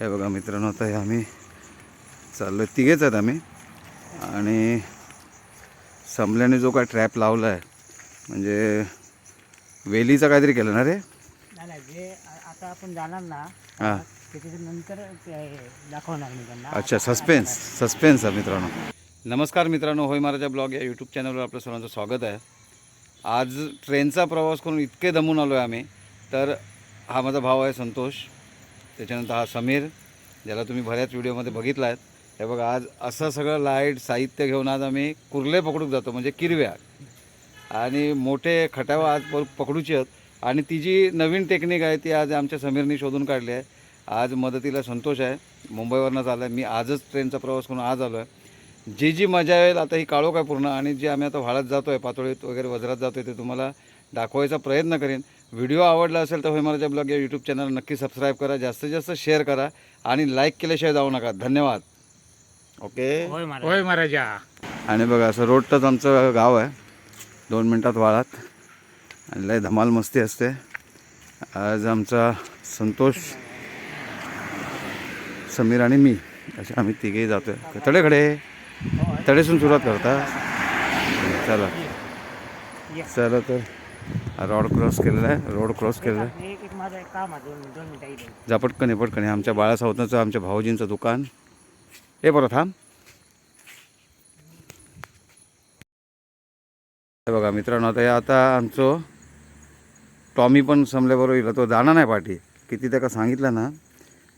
हे बघा मित्रांनो आता हे आम्ही चाललो तिघेच आहेत आम्ही. आणि समल्याने जो काय ट्रॅप लावला आहे म्हणजे वेलीचा काहीतरी केलं ना रे? जे आता आपण जाणार ना हां. त्याच्या नंतर ते दाखवणार मी त्यांना. अच्छा सस्पेन्स सस्पेन्स आहे मित्रांनो. नमस्कार मित्रांनो होय महाराजा ब्लॉग या यूट्यूब चॅनलवर आपलं सर्वांचं स्वागत आहे. आज ट्रेनचा प्रवास करून इतके दमून आलो आहे आम्ही. तर हा माझा भाव आहे संतोष. त्याच्यानंतर हा समीर ज्याला तुम्ही बऱ्याच व्हिडिओमध्ये बघितला आहेत हे बघा आज असं सगळं लाइट साहित्य घेऊन आज आम्ही कुर्ले पकडूक जातो म्हणजे किरव्या. आणि मोठे खटावं आज प- पकडूची आहेत. आणि ती जी नवीन टेक्निक आहे ती आज आमच्या समीरनी शोधून काढली आहे. आज मदतीला संतोष आहे. मुंबईवरनं झालं आहे मी आजच ट्रेनचा प्रवास करून आज आलो आहे जी जी मजा येईल आता ही काळोख आहे पूर्ण. आणि जी आम्ही आता वाळत जातो आहे पातोळीत वगैरे वज्रात जातो आहे ते तुम्हाला दाखवायचा प्रयत्न करेन. व्हिडिओ आवडला असेल तर होय मराठा ब्लॉग या यूट्यूब चॅनल नक्की सबस्क्राईब करा जास्तीत जास्त शेअर करा आणि लाईक केल्याशिवाय जाऊ नका. धन्यवाद. ओके होय महाराजा. आणि बघा असं रोड टच आमचं गाव आहे. दोन मिनटात वाळात. आणि लय धमाल मस्ती असते. आज आमचा संतोष समीर आणि मी असे आम्ही तिघेही जातो आहे तडे खडे. तडेसून सुरुवात करता. चला. चला तर. रोड क्रॉस केलेला आहे रोड क्रॉस केलेला आहे. जा पटकन आहे पटकन आहे. आमच्या बाळासावताचं आमच्या भाऊजींचं दुकान. हे बरं थांब. हे बघा मित्रांनो आता हे आता आमचं टॉमी पण समल्याबरोबर येईल तो जाणार नाही पाठी. किती त्याका सांगितलं ना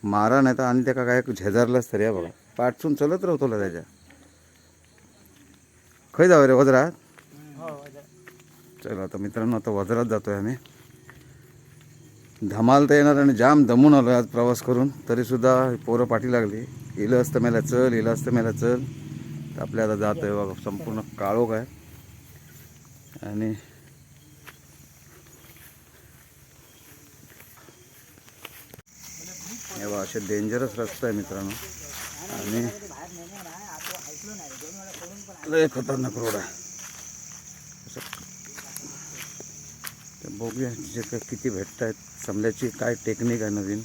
मारा नाही तर आणि त्याका काय झेजारलंच तरी हे बघा. पाठसून चलत राहतो त्याच्या. खय जावं रे वजरात? चला आता मित्रांनो आता वजरात आहे आम्ही. धमाल तर येणार आणि जाम दमून आलो आज प्रवास करून. तरीसुद्धा पोरं पाठी लागली. इलं असतं मेला चल इलं असतं मेला चल. तर आपल्या आता जात आहे बघा संपूर्ण काळोख आहे. आणि हे असे डेंजरस रस्ता आहे मित्रांनो. आणि लय खतरनाक रोड आहे. बघूया जे काय किती भेटत आहेत समल्याची काय टेक्निक आहे नवीन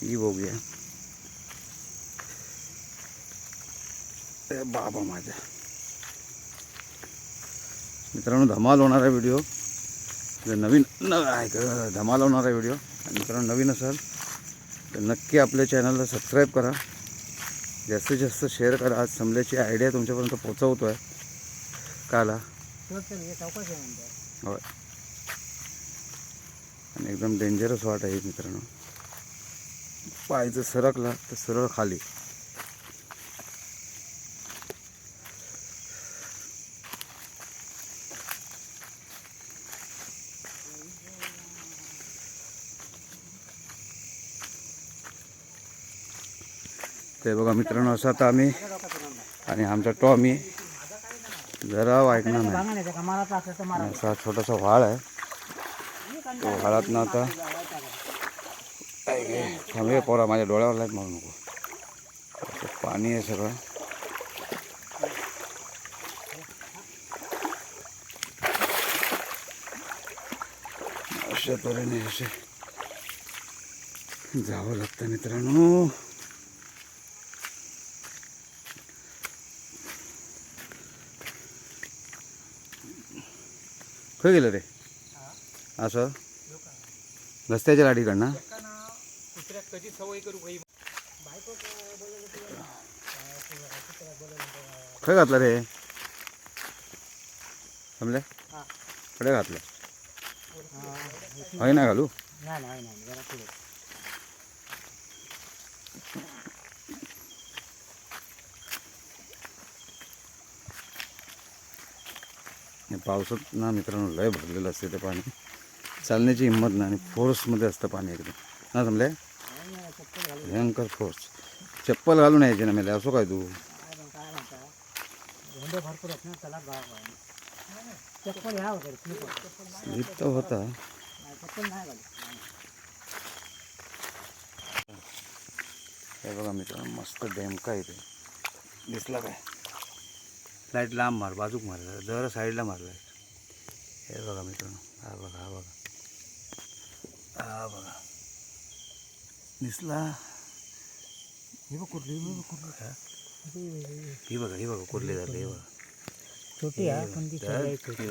ती बघूया. बाबा माझ्या. मित्रांनो धमाल होणारा व्हिडिओ जर नवीन न ऐक धमाल होणारा व्हिडिओ मित्रांनो नवीन असाल तर नक्की आपल्या चॅनलला सबस्क्राईब करा. जास्तीत जास्त शेअर करा. आज समल्याची आयडिया तुमच्यापर्यंत पोचवतो आहे काला होय. आणि एकदम डेंजरस वाट आहे मित्रांनो. पाय जर सरकला तर सरळ खाली. ते बघा मित्रांनो असं आता आम्ही आणि आमचा टॉमी जरा ऐकणार नाही. असा छोटासा व्हाळ आहे. तो व्हाळात ना आता थांबे पोरा माझ्या डोळ्यावर लाइट मारू नको पाणी आहे सगळं अशा तऱ्हेने असे जावं लागतं मित्रांनो। खय गेलं रे। असं रस्त्याच्या गाडीकडनं. कधी खय घातलं रे. समजा? कडे घातलं. हय ना घालू? पावसात ना मित्रांनो लय भरलेलं असते ते पाणी. चालण्याची हिंमत नाही आणि फोर्समध्ये असतं पाणी एकदम. ना समल्या भयंकर फोर्स चप्पल घालून यायचे ना मला. असो काय तू? काय तर होता. हे बघा मित्र मस्त डेमका इथे. दिसला काय? लाइट लांब मार बाजूक मारलं जरा साईडला मारलं हे बघा मित्रांनो हा बघा हा बघा. हा बघा दिसला? हे बघ कुठली हे बघ कुठली. ही? बघा ही बघा कुठले झाले हे बघा. छोटी आहे पण ती तर छोटी.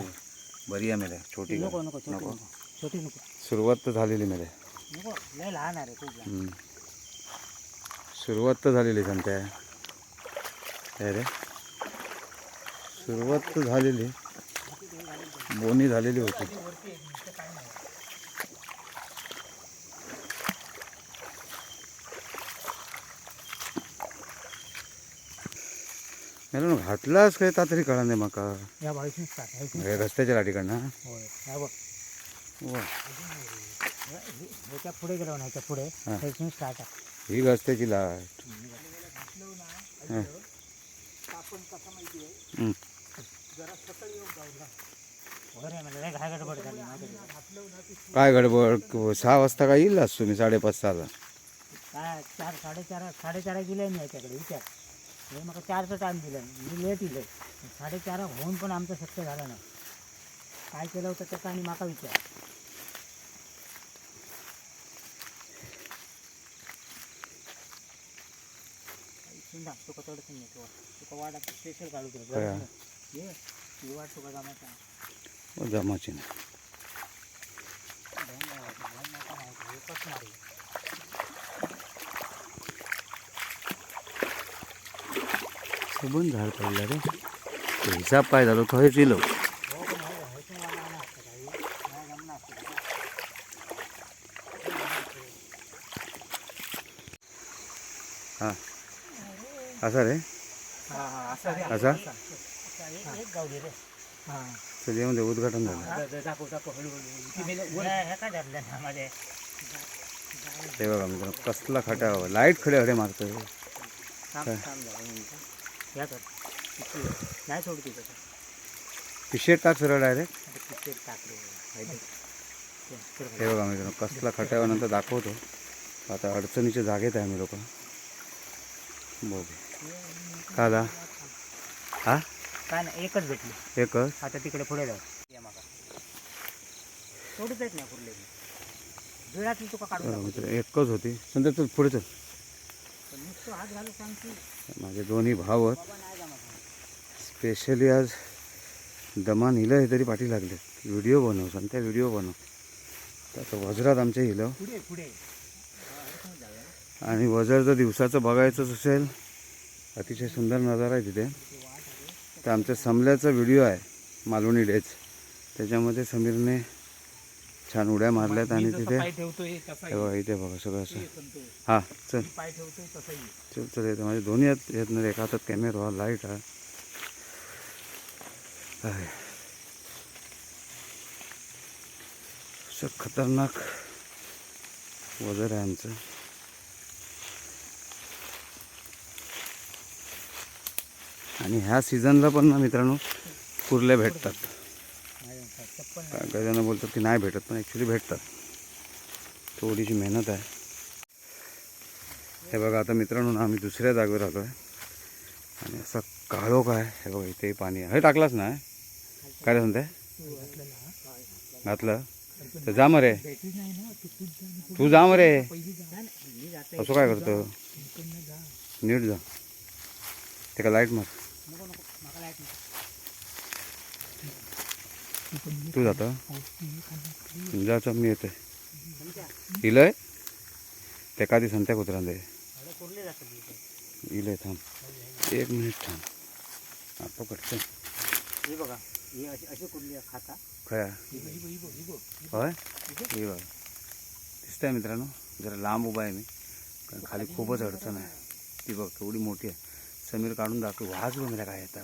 बरी आहे मेल्या छोटी नको का? नको छोटी नको. नको. छोटी नको. सुरुवात तर झालेली मेल्या नको लय लहान आहे रे खूप लहान हम्म. सुरुवात तर झालेली सांगते काय रे? सुरुवात तर झालेली. बोनी झालेली होती. मॅडम घातलाच काय ता तरी कळा नाही माका? या हे रस्त्याच्या वा. हे- ह्याच्या पुढे गेलो ना पुढे. ह्याची स्टार्ट आहे. ही रस्त्याची लाट. म्हणजे काय गडबड? सहा वाजता काय येईल तुम्ही? साडेपाच सहाला. काय चार साडेचार साडेचार गेले मी याच्याकडे विचार. हे मग चारचं टाईम दिलं. मी लेट येईल साडेचार होऊन पण आमचं शक्य झालं नाही. काय केलं होतं त्याचा आणि माका विचार. तुका थोडंसं नेतो तुका वाडा स्पेशल काढू तुला नाही. ही वाट तुका जमायचा जमाची नाही. धन झाड पडलं रे. हिसाब काय झालो थंयच येलो हां. असा रे? असा? असं. चल येऊन दे उद्घाटन झालं. ते बघा मित्रांनो कसला खटा लाइट खडे खडे मारतोय. थांब थांब जरा एक मिनिट. या कर? नाही सोड तिथं पिशेट टाक सरळ डायरेक्ट आता किती टाकले. ते, हे बघा मित्रांनो कसला खटावा नंतर दाखवतो. आता अडचणीच्या जागेत आहे आम्ही लोक. बघू. काला? हा? काय नाही एकच भेटली. एकच? आता तिकडे पुढे जाऊ. ये मागा. सोडूच येत नाही वेळातली तुका काढून बघा. मित्र एकच होती. संध्या चल पुढे चल पण नुसतं हात घालू सांगते माझे दोन्ही भाव स्पेशली आज दमान हिलं हे तरी पाठी लागले. व्हिडिओ बनव सांग त्या व्हिडिओ बनव. तर वज्रात आमच्या हिलं. आणि वजर जर दिवसाचं बघायचंच असेल अतिशय सुंदर नजारा आहे तिथे. तर आमच्या समल्याचा व्हिडिओ आहे मालवणी डेज त्याच्यामध्ये समीरने छान उड्या मारल्यात आणि तिथे बघा इथे बघा सगळं असं. हां चल. चल चल येतं माझे दोन्ही हात येत नाही एका हातात कॅमेरा हा लाइट हा. असं खतरनाक वजर आहे आमचं. आणि ह्या सीझनला पण ना मित्रांनो कुर्ल्या भेटतात. गजानं बोलतात की नाही भेटत पण ॲक्च्युली भेटतात. थोडीशी मेहनत आहे. हे बघा आता मित्रांनो ना आम्ही दुसऱ्या जागेवर आलो आहे. आणि असं काळो काय हे बघा इथे पाणी आहे. हे टाकलाच ना? काय रे म्हणते घातलं. तर जा मरे. तू जा मरे. असं काय करतो? नीट जा. ते का लाइट मार नको नको मला लाइट नको तू जातं जाचं मी येते इलय ते दिसन त्या कुत्रा दे इलय थांब एक मिनिट थांब आता पटकन खया होय हे बघा दिसतंय मित्रांनो जरा लांब उभा आहे मी कारण खाली खूपच अडचण आहे ती बघ केवढी मोठी आहे समीर काढून दाखव वाज बघ काय येता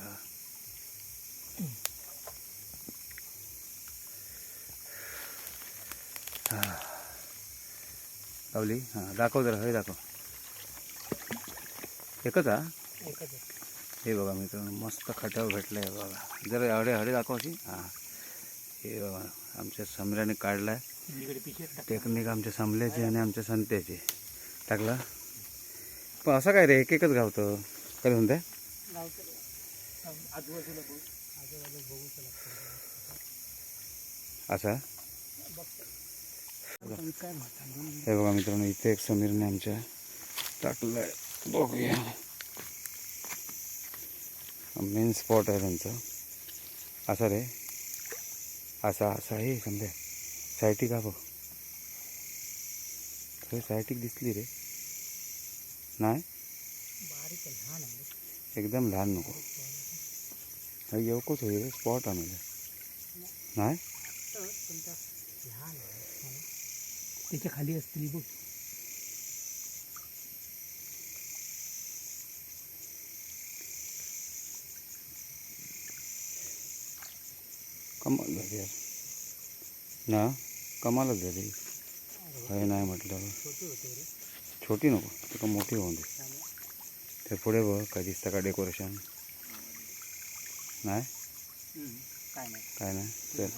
लावली? हां दाखव जरा हे दाखव. एकच हा. हे बघा मित्रांनो मस्त खटाव भेटलं आहे बघा. जरा हडे हडे दाखवाशी हां. हे बघा आमच्या समीराने काढला आहे. टेक्निक आमच्या समल्याची आणि आमच्या संत्याची. टाकला? पण असं काय रे एक एकच गावतं. काय म्हणते गावचं रे. आजूबाजूला बघ. आजूबाजूला बघू चला असा? हे बघा मित्रांनो इथे एक समीरने आमच्या टाकलं आहे बघूया. मेन स्पॉट आहे त्यांचा. असा रे. असा असा. आहे समजा सायटिक हा बघ. सायटिक दिसली रे. नाही? एकदम लहान नको. हा येवकोच होईल रे स्पॉट आणायला नाही तर तुमचा लहान आहे त्याच्याखाली असतील बघ. कमाल झाली यार. ना? कमालच झाली. हे नाही म्हटलं. छोटी नको तुका मोठी होऊन दे. ते पुढे बघ काय दिसतं का डेकोरेशन नाही? काय नाही. काय नाही? चल.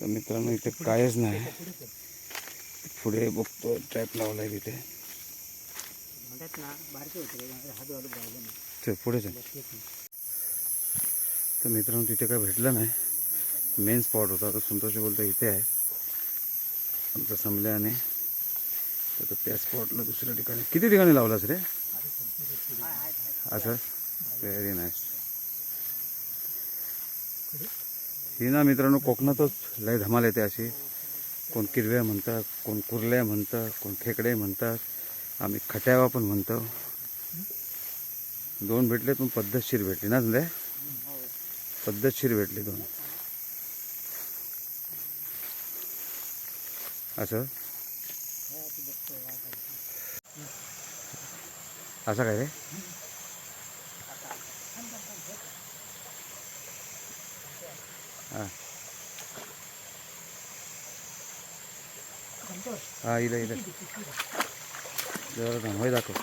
तर मित्रांनो इथे कायच नाही. पुढे बघतो ट्रॅप तिथे. वाढत राहिले नाही. चल पुढे. तर मित्रांनो तिथे काय भेटलं नाही. मेन स्पॉट होता तर संतोष बोलतो इथे आहे. आमचं संपल्याने तर त्या स्पॉटला दुसऱ्या ठिकाणी किती ठिकाणी लावलास रे? असं? व्हेरी नाईस ही ना मित्रांनो कोकणातच लय धमाल येते अशी. कोण किरव्या म्हणतात कोण कुर्ल्या म्हणतात कोण खेकडे म्हणतात आम्ही खट्यावा पण म्हणतो. दोन भेटले पण पद्धतशीर भेटली ना संध्या पद्धतशीर भेटली दोन. असं? असं काय रे? हां. हा इथं इथं जरा थांब होय दाखव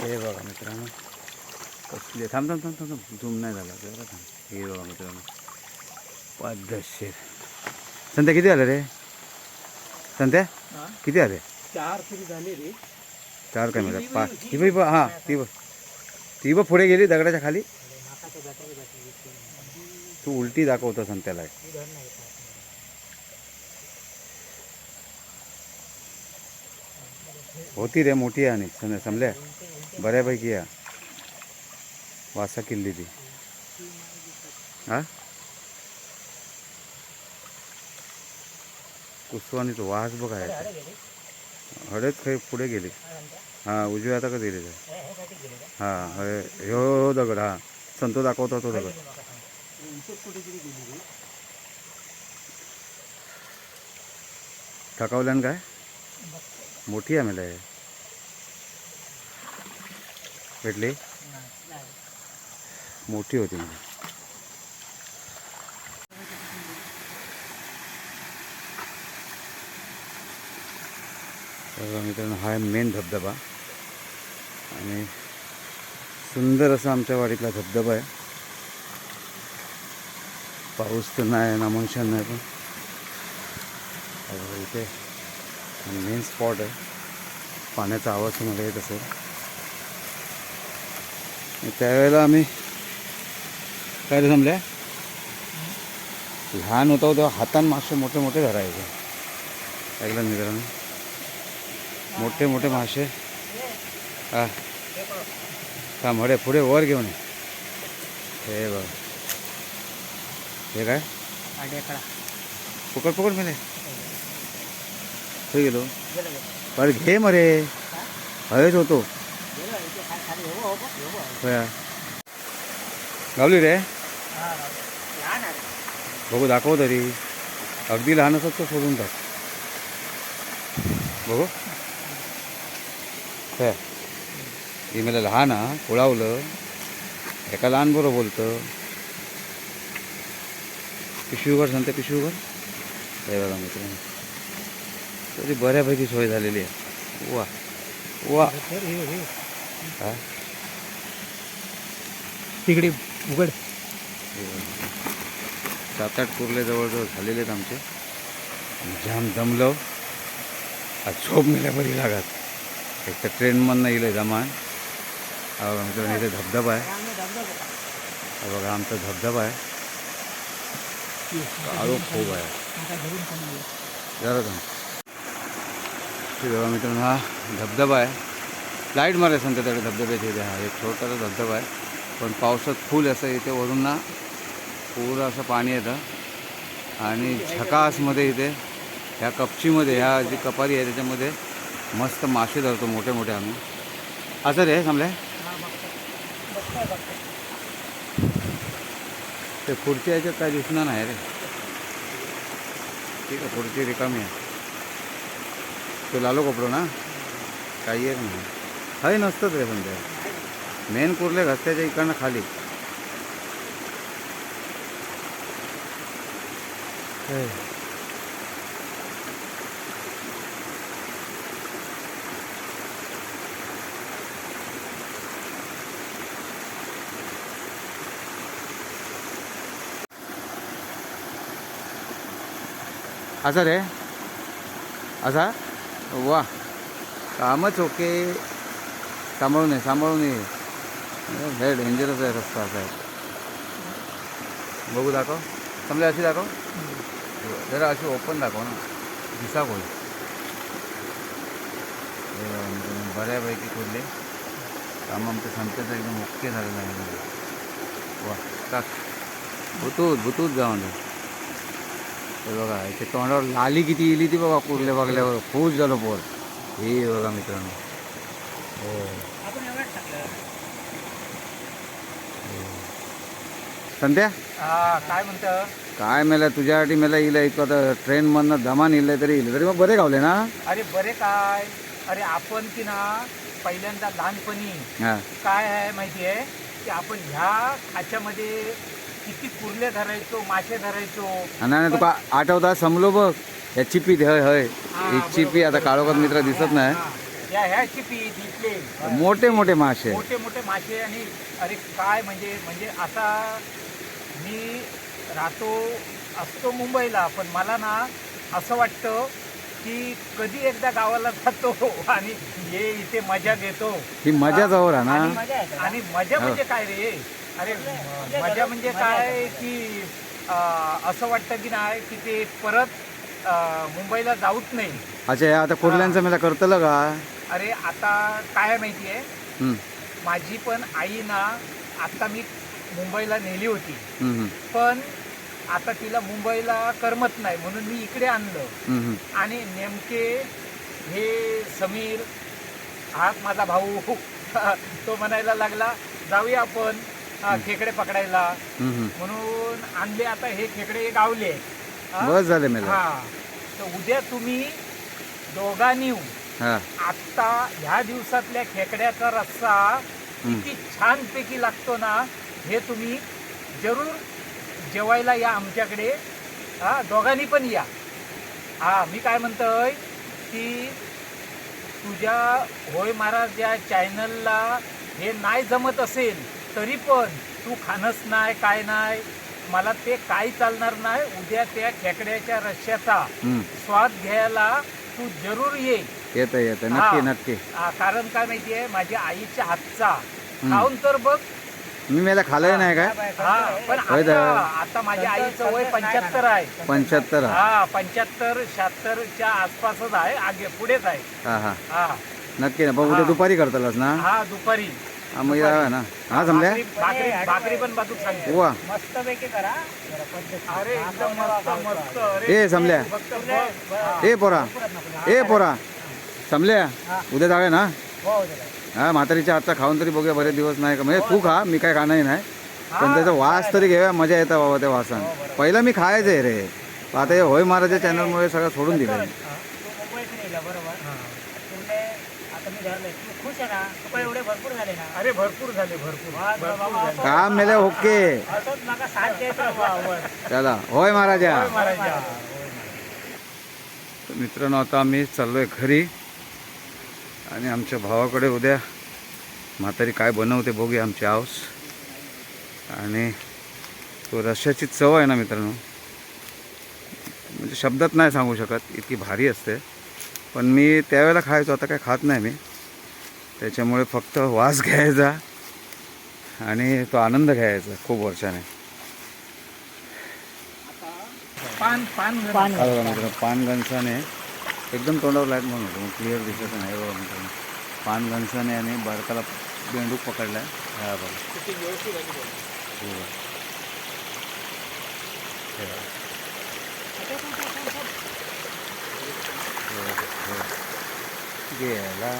हे बघा मित्रांनो कसले थांब थांब थांब थांब झूम नाही झाला जरा थांब हे बघा मित्रांनो पद्धतशीर संध्या किती आलं रे संध्या किती आले चार तरी झाले रे चार काय मिळाले पाच ही बाई बघ हां ती बघ ती बघ पुढे गेली दगडाच्या खाली तू उलटी दाखवतो संत्याला धर नाही येत. होती रे मोठी आहे आणि सम- समल्या. बऱ्यापैकी या. वासा किल्ली ती. हा? कुसवानीचा वास बघ आहे हळद काही पुढे गेली. हा उजव्या आता का दिली हा होय. हो, दगड हा. संतो दाखवतो तो दगड. थकावल्यान थकवल्यान काय? मोठी आहे मला हे. भेटली. मोठी होती तर मित्रांनो हा आहे मेन धबधबा. आणि सुंदर असा आमच्या वाडीतला धबधबा आहे. पाऊस तर नाही नामोनिशान नाही पण. हे इथे मेन स्पॉट आहे. पाण्याचा आवाज तुम्हाला येत असेल. आणि त्यावेळेला आम्ही काय जमल्या लहान होतो तेव्हा हातान मासे मोठे मोठे धरायचे. ऐकलं मित्रांनो मोठे मोठे मासे. हा. का मडे पुढे वर घेऊन ये. हे बघ. हे काय? आड्याकडा. पकड पकड मेले गेलो अरे घे मरे हवेच होतो गावली रे बघू दाखव तरी अगदी लहान असत तर सोडून टाक बघू काय ही मला लहान हा कुळावलं एका लहान बरोबर बोलतं पिशवीवर सांगते पिशवीवर हे बघा मित्रांनो तरी बऱ्यापैकी सोय झालेली आहे. वा. वा. हे? तिकडे उघड. सात आठ कुर्ले जवळजवळ झालेले आहेत आमचे. जाम दमलो आज झोप मिळल्या बरी लागत. एक तर ट्रेनमधनं येईल जमान. मित्रांनो इथे धबधबा आहे. बघा आमचा धबधबा आहे. काळो खूप आहे. जरा थांब. हे बघा मित्रांनो हा धबधबा आहे. लाइट मारे सांगतात त्याकडे धबधब्याच्या इथे हा एक छोटासा धबधबा आहे. पण पावसात फुल असं इथे वरून ना पूर असं पाणी येतं. आणि झकासमध्ये इथे ह्या कपचीमध्ये ह्या जी कपारी आहे त्याच्यामध्ये मस्त मासे धरतो मोठे मोठे आम्ही. असं रे समजा? ते पुढच्या याच्यात काय दिसणार नाही रे. ठीक आहे पुढची रिकामी आहे. तो लालो कपडो ना काही एक नाही हाय नसतंच रे पण ते मेन कुर्ले रस्त्याच्या इकडनं खाली हे. असा रे असा वा. कामच ओके. सांभाळून ये सांभाळून ये. लय डेंजरस आहे रस्ता असा. आहे बघू दाखव. समजा अशी दाखव. जरा अशी ओपन दाखव ना. दिसा कोण बऱ्यापैकी खोलले. काम आमचं संपल्याचं एकदम ओके झालेलं आहे. वा टाक. भुतूत भुतूत जाऊन दे हे बघा इथे तोंडावर लाली किती इली ती बघा कुर्ले बघल्यावर खूप झालं पोर. हे बघा मित्रांनो. हो. टाकलं संध्या? हा काय म्हणतं? काय मेला तुझ्यासाठी मेला इलं इतकं तर ट्रेनमधनं दमान इलं तरी इलं तरी. मग बरे गावले ना? अरे बरे काय? अरे आपण की ना पहिल्यांदा लहानपणी हां. काय आहे माहिती आहे? की आपण ह्या खाच्यामध्ये किती कुर्ले धरायचो मासे धरायचो. आणि तुका आठवता समलो बघ. या चिपीत हय हय. हा, चिपी आता काळोखात मित्र दिसत नाही. हा. या ह्या चिपी दिसले मोठे मोठे मासे. मोठे मोठे मासे आणि अरे काय म्हणजे म्हणजे आता मी राहतो असतो मुंबईला पण मला ना असं वाटतं की कधी एकदा गावाला जातो आणि हे इथे मजा घेतो. ही मजा जवळ आहे ना? आणि- मजा. म्हणजे काय रे? अरे मजा म्हणजे काय की असं वाटतं की नाही की ते परत मुंबईला जाऊच नाही. अच्छा हे आता कुर्ल्यांचं मला करतलं का? अरे आता काय माहिती आहे? माझी पण आई ना आता मी मुंबईला नेली होती. पण आता तिला मुंबईला करमत नाही म्हणून मी इकडे आणलं. आणि नेमके हे समीर हा माझा भाऊ तो म्हणायला लागला जाऊया आपण. अं, खेकडे पकडायला. हम्म, हम्म. म्हणून आणले आता हे खेकडे गावले हा? बस झाले मला. हा. तर उद्या तुम्ही दोघांनी हा. आत्ता ह्या दिवसातल्या खेकड्याचा रस्सा किती छानपैकी लागतो ना हे तुम्ही जरूर जेवायला या आमच्याकडे. हा दोघांनी पण या. हा मी काय म्हणतोय की तुझ्या होय महाराज या चॅनलला हे नाही जमत असेल तरी पण तू खाणंच नाही काय नाही. मला ते काही चालणार नाही उद्या त्या खेकड्याच्या रश्श्याचा हम्म. स्वाद घ्यायला तू जरूर ये. येतं येतं. नक्की हा. नक्की. कारण काय माहितीये माझ्या आईच्या हातचा. खाऊन तर बघ. मी मला खाल्लंय नाही काय? हा पण होय आता माझ्या आईचं वय पंच्याहत्तर आहे. पंच्याहत्तर. हा हा पंच्याहत्तर शहात्तरच्या आसपासच आहे आगे पुढेच आहे. हा हा. हा. नक्की ना बघ हा. दुपारी करतलस ना? हा दुपारी. हा मग या ना. हा समजा. भाकरी भाकरी- भाकरी पण बाजूक सांगते. वा. मस्त पैकी करा. जरा पद्धतशीर. अरे एकदम मस्त मस्त. अरे ए फक्त बघ. ए पोरा. ए पोरा. समल्या. उद्या जाऊया ना? हो जरा. हा म्हातारीच्या हातचा खाऊन तरी बघूया बरेच दिवस नाही का. म्हणजे तू खा मी काय खाणंही नाही. पण त्याचा वास तरी घेऊया मजा येतं बाबा त्या वासान. पहिलं मी खायचंय रे. पण आता हे होय महाराजच्या चॅनलमुळे सगळं सोडून दिलं मुंबईत नेला बरोबर तुमले आता मी धरलंय तू खुश आहे ना तुका एवढे भरपूर झाले ना अरे भरपूर. झाले भरपूर वा, वा, भरपूर वा, झाले. काम मेले ओके असंच नका साथ द्यायचं वा, वा. चला होय महाराजा. होय महाराजा. तर मित्रांनो आता आम्ही चाललोय घरी. आणि आमच्या भावाकडे उद्या म्हातारी काय बनवते बघूया आमची आऊस आणि तो रश्याची चव आहे ना मित्रांनो. म्हणजे शब्दात नाही सांगू शकत इतकी भारी असते. पण मी त्यावेळेला खायचो आता काय खात नाही मी. त्याच्यामुळे फक्त वास घ्यायचा आणि तो आनंद घ्यायचा खूप वर्षाने. पान पान पान हा बघा मित्रांनो पान गणसाने एकदम तोंडावर लाइट म्हणून होतं. मग क्लिअर दिसत नाही. बघा मित्रांनो पान घनसाने आणि बडकाला बेंडूक पकडलाय. हा बघा. हो. हे. हे हे. गेला.